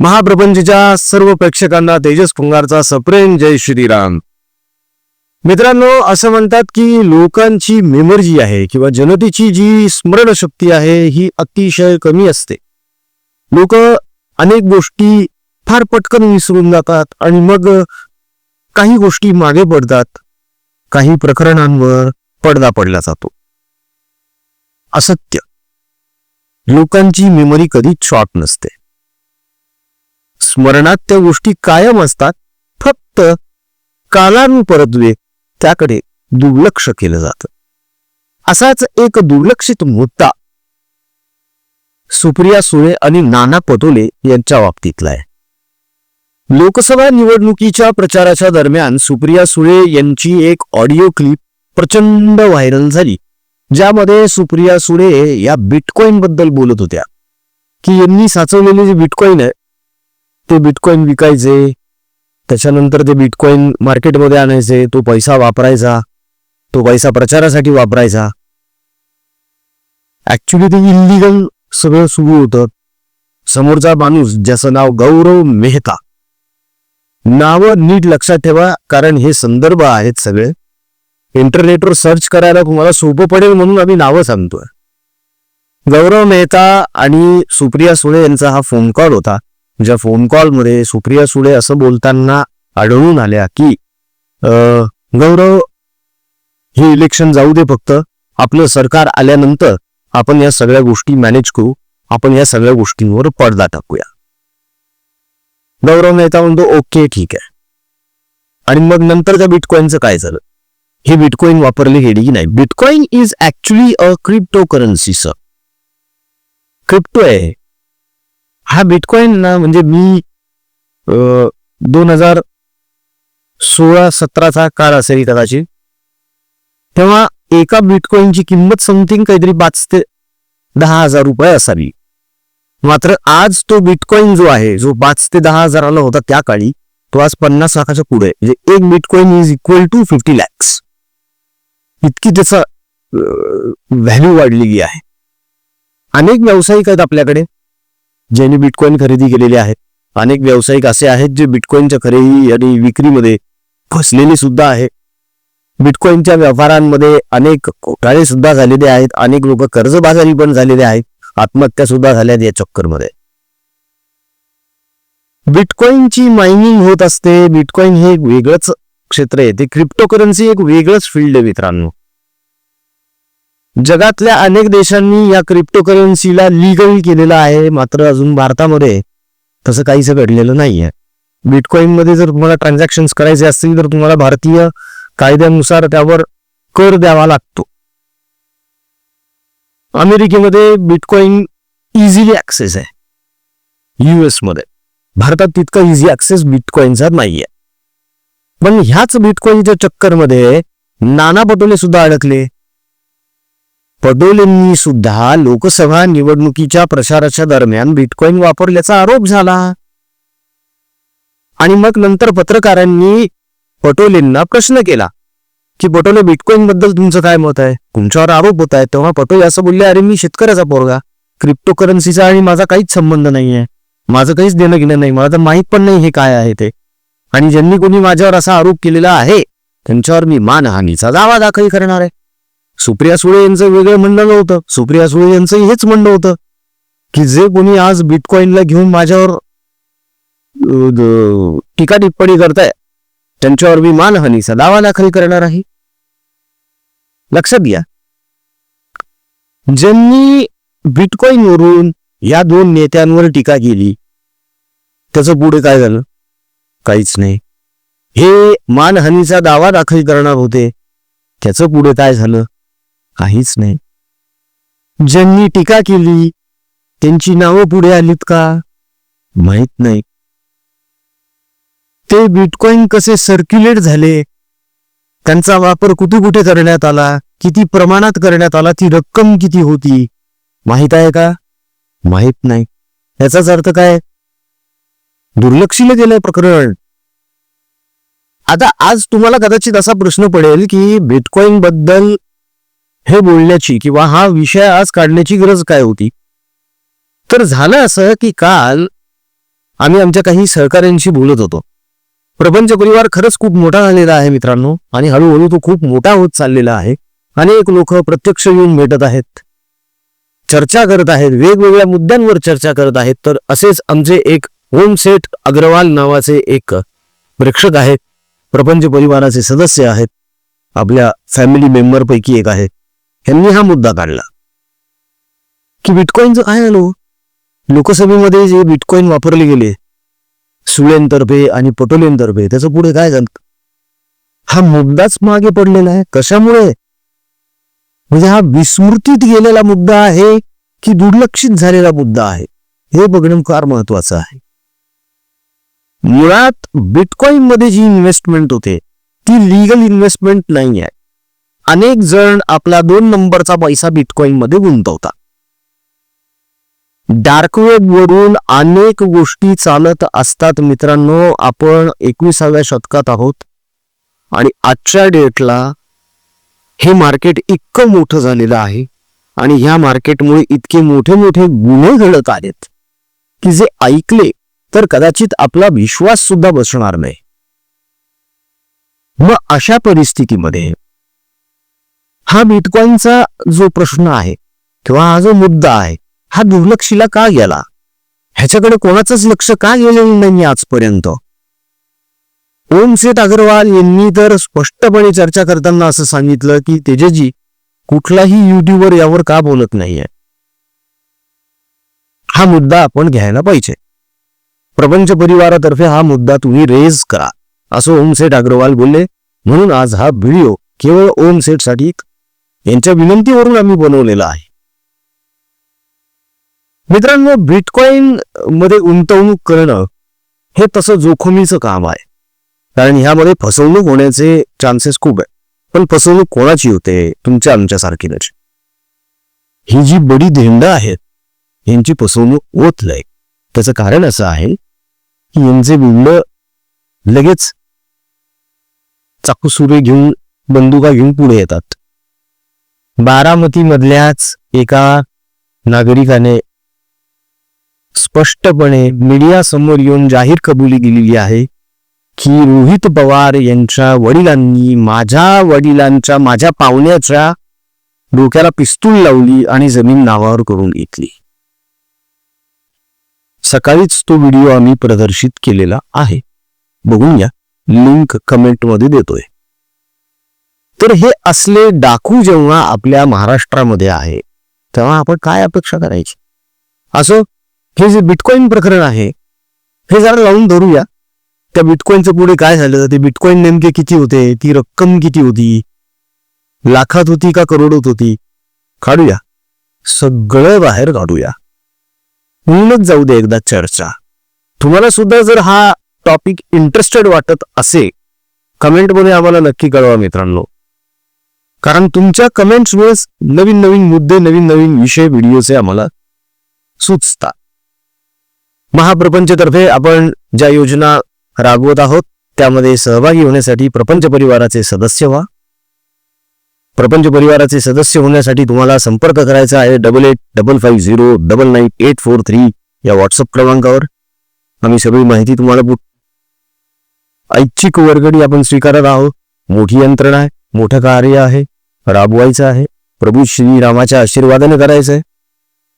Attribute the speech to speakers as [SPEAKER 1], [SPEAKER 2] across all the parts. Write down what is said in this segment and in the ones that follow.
[SPEAKER 1] महाप्रपंचच्या सर्व प्रेक्षकांना तेजस पुंगारचा सप्रेम जय श्रीराम. मित्रांनो असं म्हणतात की लोकांची मेमरी जी आहे किंवा जनतेची जी स्मरणशक्ती आहे ही अतिशय कमी असते. लोक अनेक गोष्टी फार पटकन विसरून जातात आणि मग काही गोष्टी मागे पडतात. काही प्रकरणांवर पडदा पडला जातो. असत्य. लोकांची मेमरी कधीच शॉर्ट नसते. स्मरणात त्या गोष्टी कायम असतात फक्त कालानुपरत्वे त्याकडे दुर्लक्ष केलं जातं. असाच एक दुर्लक्षित मुद्दा सुप्रिया सुळे आणि नाना पटोले यांच्या बाबतीतला आहे. लोकसभा निवडणुकीच्या प्रचाराच्या दरम्यान सुप्रिया सुळे यांची एक ऑडिओ क्लिप प्रचंड व्हायरल झाली ज्यामध्ये सुप्रिया सुळे या बिटकॉईन बद्दल बोलत होत्या की यांनी साचवलेले जे बिटकॉईन आहे ते बिटकॉईन विकायचे त्याच्यानंतर ते बिटकॉईन मार्केटमध्ये आणायचे तो पैसा वापरायचा तो पैसा प्रचारासाठी वापरायचा. ऍक्च्युली ते इलिगल सगळं सुरू होतं. समोरचा माणूस ज्याचं नाव गौरव मेहता नाव नीट लक्षात ठेवा कारण हे संदर्भ आहेत सगळे. इंटरनेटवर सर्च करायला तुम्हाला सोपं पडेल म्हणून आम्ही नावं सांगतोय. गौरव मेहता आणि सुप्रिया सुळे यांचा हा फोन कॉल होता. ज्या फोन कॉलमध्ये सुप्रिया सुळे असं बोलताना आढळून आल्या की गौरव हे इलेक्शन जाऊ दे फक्त. आपलं सरकार आल्यानंतर आपण या सगळ्या गोष्टी मॅनेज करू. आपण या सगळ्या गोष्टींवर पडदा टाकूया. गौरव नेता म्हणतो ओके ठीक आहे. आणि मग नंतर त्या बिटकॉईनचं काय झालं? हे बिटकॉईन वापरले गेली की नाही? Bitcoin is actually a cryptocurrency sir crypto आहे. हा बिटकॉईन ना म्हणजे मी दोन हजार सोळा सतराचा काळ असेल कदाचित तेव्हा एका बिटकॉईनची किंमत समथिंग काहीतरी पाच ते दहा हजार रुपये असावी. मात्र आज तो बिटकॉईन जो आहे जो पाच ते दहा हजाराला होता त्या काळी तो आज पन्नास लाखाच्या पुढे म्हणजे एक bitcoin is equal to fifty lakhs इतकी त्याचा व्हॅल्यू वाढलेली आहे. अनेक व्यावसायिक आहेत आपल्याकडे ज्यांनी बिटकॉईन खरेदी केलेले आहेत. अनेक व्यावसायिक असे आहेत जे बिटकॉईनच्या खरेदी आणि विक्रीमध्ये फसलेले सुद्धा आहे बिटकॉईनच्या व्यापारांमध्ये अनेक घोटाळे सुद्धा झालेले आहेत. अनेक लोक कर्जबाजारी पण झालेले आहेत. आत्महत्या सुद्धा झाल्या या चक्करमध्ये. बिटकॉईनची मायनिंग होत असते. बिटकॉईन हे एक वेगळंच क्षेत्र आहे. ते क्रिप्टोकरन्सी एक वेगळंच फील्ड आहे मित्रांनो. जगातल्या अनेक देशांनी या क्रिप्टो करन्सीला लिगल केलेलं आहे मात्र अजून भारतामध्ये तसं काहीच घडलेलं नाहीये. बिटकॉईन मध्ये जर तुम्हाला ट्रान्झॅक्शन करायचे असतील तर तुम्हाला भारतीय कायद्यानुसार त्यावर कर द्यावा लागतो. अमेरिकेमध्ये बिटकॉईन इझिली ऍक्सेस आहे. युएसमध्ये. भारतात तितका इझी ऍक्सेस बिटकॉईनचा नाहीये. पण ह्याच बिटकॉईनच्या चक्करमध्ये नाना पटोले सुद्धा अडकले. पटोलेंनी सुद्धा लोकसभा निवडणुकीच्या प्रचाराच्या दरम्यान बिटकॉईन वापरल्याचा आरोप झाला. आणि मग नंतर पत्रकारांनी पटोलेंना प्रश्न केला की पटोले बिटकॉईन बद्दल तुमचं काय मत आहे? तुमच्यावर आरोप होत आहे तेव्हा पटोले असं बोलले अरे मी शेतकऱ्याचा पोरगा. क्रिप्टो करन्सीचा आणि माझा काहीच संबंध नाहीये. माझं काहीच देणं घेणं नाही. मला तर माहीत पण नाही हे काय आहे ते. आणि ज्यांनी कोणी माझ्यावर असा आरोप केलेला आहे त्यांच्यावर मी मानहानीचा दावा दाखल करणार आहे. सुप्रिया सुळे यांचं वेगळं म्हणणं नव्हतं. सुप्रिया सुळे यांचं हेच म्हणणं होतं की जे कोणी आज बिटकॉईनला घेऊन माझ्यावर टीका टिप्पणी करताय त्यांच्यावर मी मानहानीचा दावा दाखल करणार आहे. लक्षात घ्या. ज्यांनी बिटकॉईन वरून या दोन नेत्यांवर टीका केली त्याचं पुढे काय झालं? काहीच नाही. हे मानहानीचा दावा दाखल करणार होते त्याचं पुढे काय झालं? काहीच नाही. ज्यांनी टीका केली त्यांची नावं पुढे आलीत का? माहीत नाही. ते बिटकॉईन कसे सर्क्युलेट झाले? त्यांचा वापर कुठे कुठे करण्यात आला? किती प्रमाणात करण्यात आला? ती रक्कम किती होती? माहीत आहे का? माहीत नाही. याचाच अर्थ काय? दुर्लक्षिले गेलं प्रकरण. आता आज तुम्हाला कदाचित असा प्रश्न पडेल की बिटकॉईन बद्दल हे बोलण्याची किंवा हा विषय आज काढण्याची गरज काय होती? तर झालं असं की काल आम्ही आमच्या काही सहकाऱ्यांशी बोलत होतो. प्रपंच परिवार खरंच खूप मोठा झालेला आहे मित्रांनो आणि हळूहळू तो खूप मोठा होत चाललेला आहे. अनेक लोक प्रत्यक्ष येऊन भेटत आहेत. चर्चा करत आहेत. वेगवेगळ्या मुद्द्यांवर चर्चा करत आहेत. तर असेच आमचे एक होम सेठ अग्रवाल नावाचे एक प्रेक्षक आहेत. प्रपंच परिवाराचे सदस्य आहेत. आपल्या फॅमिली मेंबरपैकी एक आहे. यांनी हा मुद्दा काढला. की बिटकॉईनचं काय आलो लोकसभेमध्ये जे बिटकॉईन वापरले गेले सुळेंतर्फे आणि पटोलेंतर्फे त्याचं पुढे काय झालं? हा मुद्दाच मागे पडलेला आहे. कशामुळे? म्हणजे हा विस्मृतीत गेलेला मुद्दा आहे की दुर्लक्षित झालेला मुद्दा आहे? हे बघणं फार महत्वाचं आहे. मुळात बिटकॉईन मध्ये जी इन्व्हेस्टमेंट होते ती लिगल इन्व्हेस्टमेंट नाही आहे अनेक जण आपला दोन नंबरचा पैसा बिटकॉईन मध्ये गुंतवतात. डार्क वेब वरून अनेक गोष्टी चालत असतात मित्रांनो. आपण एकविसाव्या शतकात आहोत. आणि आजच्या डेटला हे मार्केट इतकं मोठं झालेलं आहे. आणि ह्या मार्केटमुळे इतके मोठे मोठे गुन्हे घडत आहेत. की जे ऐकले तर कदाचित आपला विश्वास सुद्धा बसणार नाही. मग अशा परिस्थितीमध्ये हा बिटकॉईनचा जो प्रश्न आहे किंवा हा जो मुद्दा आहे हा दुर्लक्षीला का गेला? ह्याच्याकडे कोणाचंच लक्ष का गेलेलं नाही आजपर्यंत? ओम सेठ अग्रवाल यांनी तर स्पष्टपणे चर्चा करताना असं सांगितलं की तेजजी कुठलाही युट्यूबर यावर का बोलत नाहीये? हा मुद्दा आपण घ्यायला पाहिजे. प्रपंच परिवारातर्फे हा मुद्दा तुम्ही रेज करा असं ओम सेठ अग्रवाल बोलले. म्हणून आज हा व्हिडिओ केवळ ओम सेठसाठी यांच्या विनंतीवरून आम्ही बनवलेला आहे. मित्रांनो बिटकॉईन मध्ये गुंतवणूक करणं हे तसं जोखमीचं काम आहे. कारण ह्यामध्ये फसवणूक होण्याचे चान्सेस खूप आहे पण फसवणूक कोणाची होते? तुमच्या आमच्यासारखीच ही जी बडी धेंड आहेत यांची फसवणूक होत नाही. त्याचं कारण असं आहे की यांचे बिंड लगेच चाकूसुरे घेऊन बंदुका घेऊन पुढे येतात. बारामती मधल्याच एका नागरिकाने स्पष्टपणे मीडिया समोर येऊन जाहीर कबुली दिलेली आहे की रोहित पवार यांच्या वडिलांनी माझ्या वडिलांच्या माझ्या पाहुण्याच्या डोक्याला पिस्तूल लावली आणि जमीन नावावर करून घेतली. सकाळीच तो व्हिडिओ आम्ही प्रदर्शित केलेला आहे. बघून घ्या. लिंक कमेंटमध्ये देतोय. तर हे असले डाकू जेव्हा आपल्या महाराष्ट्रामध्ये आहे तेव्हा आपण काय अपेक्षा करायची? असो हे जे बिटकॉईन प्रकरण आहे हे जरा लावून धरूया. त्या बिटकॉईनचं पुढे काय झालं? ते बिटकॉईन नेमके किती होते? ती रक्कम किती होती? लाखात होती का करोडोत होती? काढूया. सगळं बाहेर काढूया. म्हणूनच जाऊ दे एकदा चर्चा. तुम्हाला सुद्धा जर हा टॉपिक इंटरेस्टेड वाटत असे कमेंटमध्ये आम्हाला नक्की कळवा मित्रांनो. कारण तुमच्या कमेंट्समुळेच नवीन नवीन मुद्दे नवीन नवीन विषय व्हिडिओचे आम्हाला सुचतात. महाप्रपंचतर्फे आपण ज्या योजना राबवत आहोत त्यामध्ये सहभागी होण्यासाठी प्रपंच परिवाराचे सदस्य व्हा. प्रपंच परिवाराचे सदस्य होण्यासाठी तुम्हाला संपर्क करायचा आहे double eight double five zero double nine eight four three या व्हॉट्सअप क्रमांकावर. आम्ही सगळी माहिती तुम्हाला पुट ऐच्छिक वर्गणी आपण स्वीकारत आहोत. मोठी यंत्रणा आहे मोठं कार्य आहे. राबवायचं आहे. प्रभू श्रीरामाच्या आशीर्वादाने करायचं आहे.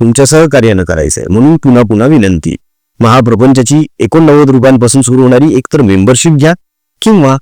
[SPEAKER 1] तुमच्या सहकार्यानं करायचं आहे. म्हणून पुन्हा पुन्हा विनंती. महाप्रपंचाची एकोणनव्वद रुपयांपासून सुरू होणारी एकतर मेंबरशिप घ्या किंवा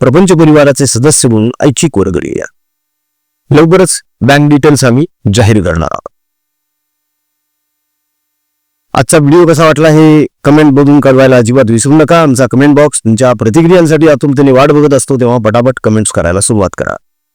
[SPEAKER 1] प्रपंच परिवाराचे सदस्य म्हणून ऐच्छिक वर्ग घ्या लवकरच बँक डिटेल्स आम्ही जाहीर करणार आहोत. आजचा व्हिडिओ कसा वाटला हे कमेंट बघून कळवायला अजिबात विसरू नका. आमचा कमेंट बॉक्स तुमच्या प्रतिक्रियांसाठी आतुरतेने वाट बघत असतो. तेव्हा पटापट कमेंट्स करायला सुरुवात करा.